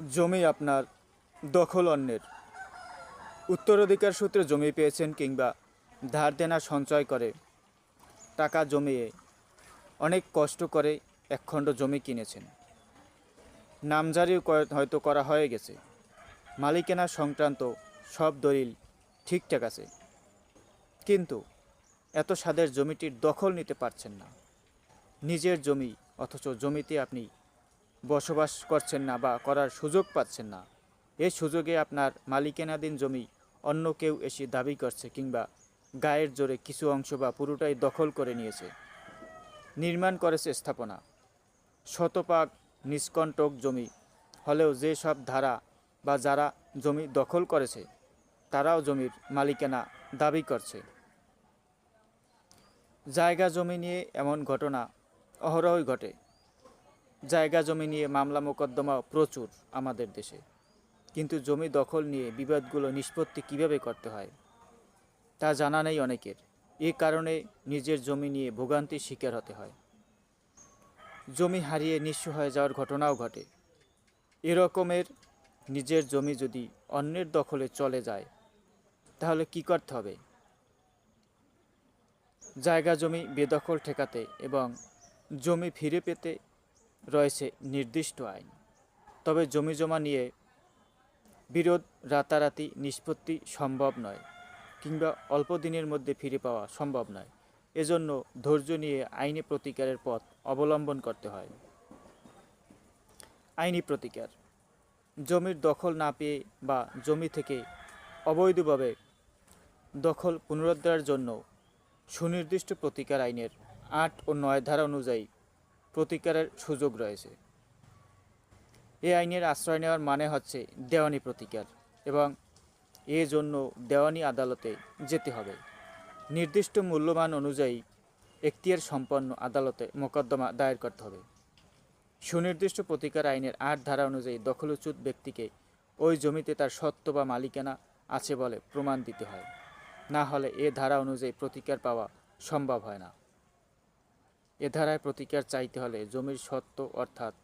জমি আপনার দখল অন্যের। উত্তরাধিকার সূত্রে জমি পেয়েছেন কিংবা ধার দেনা সঞ্চয় করে, টাকা জমিয়ে অনেক কষ্ট করে একখণ্ড জমি কিনেছেন। নামজারিও হয়তো করা হয়ে গেছে। মালিকানা সংক্রান্ত সব দলিল ঠিকঠাক আছে। কিন্তু এত স্বাদের জমিটির দখল নিতে পারছেন না। নিজের জমি, অথচ জমিতে আপনি বসবাস করছেন না বা করার সুযোগ পাচ্ছেন না। এই সুযোগে আপনার মালিকানাধীন জমি অন্য কেউ এসে দাবি করছে কিংবা গায়ের জোরে কিছু অংশ বা পুরোটাই দখল করে নিয়েছে। নির্মাণ করেছে স্থাপনা। শতপাক নিষ্কণ্টক জমি। হলেও যে সব ধারা বা যারা জমি দখল করেছে, তারাও জমির মালিকানা দাবি করছে। জায়গা জমি নিয়ে এমন ঘটনা অহরহই ঘটে। জায়গা জমি নিয়ে মামলা মোকদ্দমা প্রচুর আমাদের দেশে। কিন্তু জমি দখল নিয়ে বিবাদগুলো নিষ্পত্তি কীভাবে করতে হয়, তা জানা নেই অনেকের। এ কারণে নিজের জমি নিয়ে ভোগান্তির শিকার হতে হয়। জমি হারিয়ে নিঃস্ব হয়ে যাওয়ার ঘটনাও ঘটে। এরকমের নিজের জমি যদি অন্যের দখলে চলে যায়, তাহলে কি করতে হবে? জায়গা জমি বেদখল ঠেকাতে এবং জমি ফিরে পেতে রয়েছে নির্দিষ্ট আইন। তবে জমি জমা নিয়ে বিরোধ, রাতারাতি নিষ্পত্তি সম্ভব নয় কিংবা অল্প দিনের মধ্যে ফিরে পাওয়া সম্ভব নয়। এজন্য ধৈর্য নিয়ে আইনি প্রতিকারের পথ অবলম্বন করতে হয়। আইনি প্রতিকার। জমির দখল না পেয়ে বা জমি থেকে অবৈধভাবে দখল পুনরুদ্ধারের জন্য সুনির্দিষ্ট প্রতিকার আইনের আট ও নয় ধারা অনুযায়ী প্রতিকারের সুযোগ রয়েছে। এই আইনের আশ্রয় নেওয়ার মানে হচ্ছে দেওয়ানি প্রতিকার এবং এ জন্য দেওয়ানি আদালতে যেতে হবে। নির্দিষ্ট মূল্যমান অনুযায়ী এখতিয়ার সম্পন্ন আদালতে মোকদ্দমা দায়ের করতে হবে। সুনির্দিষ্ট প্রতিকার আইনের আট ধারা অনুযায়ী দখলচ্যুত ব্যক্তিকে ওই জমিতে তার সত্ত্ব বা মালিকানা আছে বলে প্রমাণ দিতে হয়। না হলে এ ধারা অনুযায়ী প্রতিকার পাওয়া সম্ভব হয় না। এ ধারায় প্রতিকার চাইতে হলে জমির সত্ত্ব অর্থাৎ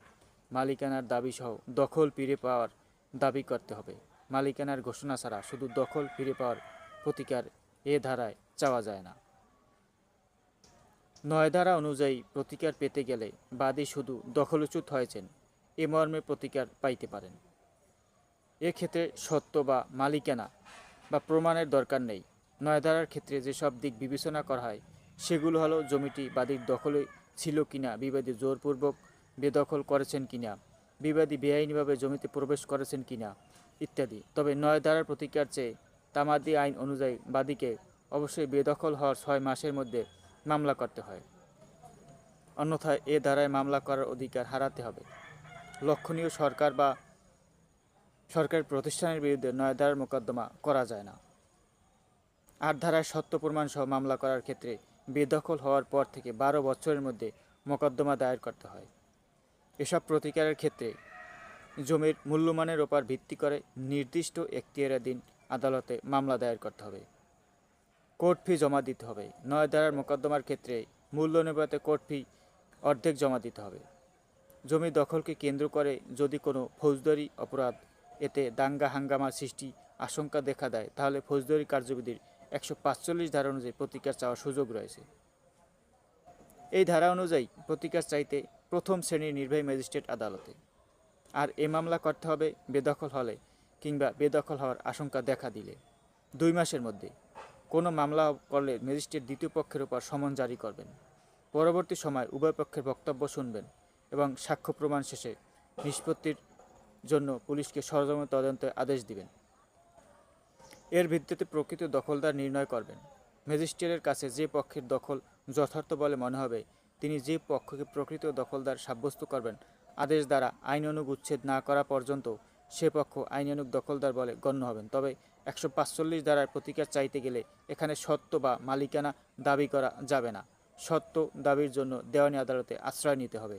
মালিকানার দাবিসহ দখল ফিরে পাওয়ার দাবি করতে হবে। মালিকানার ঘোষণা ছাড়া শুধু দখল ফিরে পাওয়ার প্রতিকার এ ধারায় চাওয়া যায় না। নয় ধারা অনুযায়ী প্রতিকার পেতে গেলে বাদী শুধু দখলচ্যুত হয়েছেন, এ মর্মে প্রতিকার পাইতে পারেন। এক্ষেত্রে সত্য বা মালিকানা বা প্রমাণের দরকার নেই। নয় ধারার ক্ষেত্রে যেসব দিক বিবেচনা করা হয় সেগুলো হলো জমিটি বাদীর দখলে ছিল কিনা, বিবাদী জোরপূর্বক বেদখল করেছেন কিনা, বিবাদী বেআইনিভাবে জমিতে প্রবেশ করেছেন কিনা ইত্যাদি। তবে নয় ধারার প্রতিকার চেয়ে তামাদি আইন অনুযায়ী বাদীকে অবশ্যই বেদখল হওয়ার ছয় মাসের মধ্যে মামলা করতে হয়। অন্যথায় এ ধারায় মামলা করার অধিকার হারাতে হবে। লক্ষণীয় সরকার বা সরকারি প্রতিষ্ঠানের বিরুদ্ধে নয় ধারার মোকদ্দমা করা যায় না। আট ধারায় সত্য প্রমাণ সহ মামলা করার ক্ষেত্রে বেদখল হওয়ার পর থেকে বারো বছরের মধ্যে মোকদ্দমা দায়ের করতে হয়। এসব প্রতিকারের ক্ষেত্রে জমির মূল্যমানের ওপর ভিত্তি করে নির্দিষ্ট এখতিয়ারাধীন আদালতে মামলা দায়ের করতে হবে। কোর্ট ফি জমা দিতে হবে। নয় ধারার মোকদ্দমার ক্ষেত্রে মূল্য অনুপাতে কোর্ট ফি অর্ধেক জমা দিতে হবে। জমি দখলকে কেন্দ্র করে যদি কোনো ফৌজদারি অপরাধ, এতে দাঙ্গা হাঙ্গামার সৃষ্টি আশঙ্কা দেখা দেয়, তাহলে ফৌজদারি কার্যবিধির একশো পাঁচচল্লিশ ধারা অনুযায়ী প্রতিকার চাওয়ার সুযোগ রয়েছে। এই ধারা অনুযায়ী প্রতিকার চাইতে প্রথম শ্রেণির নির্বাহী ম্যাজিস্ট্রেট আদালতে। আর এ মামলা করতে হবে বেদখল হলে কিংবা বেদখল হওয়ার আশঙ্কা দেখা দিলে। দুই মাসের মধ্যে কোনো মামলা করলে ম্যাজিস্ট্রেট দ্বিতীয় পক্ষের উপর সমন জারি করবেন। পরবর্তী সময় উভয় পক্ষের বক্তব্য শুনবেন এবং সাক্ষ্য প্রমাণ শেষে নিষ্পত্তির জন্য পুলিশকে সরজমিন তদন্তের আদেশ দিবেন। এর ভিত্তিতে প্রকৃত দখলদার নির্ণয় করবেন। ম্যাজিস্ট্রেটের কাছে যে পক্ষের দখল যথার্থ বলে মনে হবে, তিনি যে পক্ষকে প্রকৃত দখলদার সাব্যস্ত করবেন, আদেশ দ্বারা আইনানুগ উচ্ছেদ না করা পর্যন্ত সে পক্ষ আইনানুগ দখলদার বলে গণ্য হবেন। তবে একশো পাঁচচল্লিশ ধারার প্রতিকার চাইতে গেলে এখানে সত্য বা মালিকানা দাবি করা যাবে না। সত্য দাবির জন্য দেওয়ানি আদালতে আশ্রয় নিতে হবে।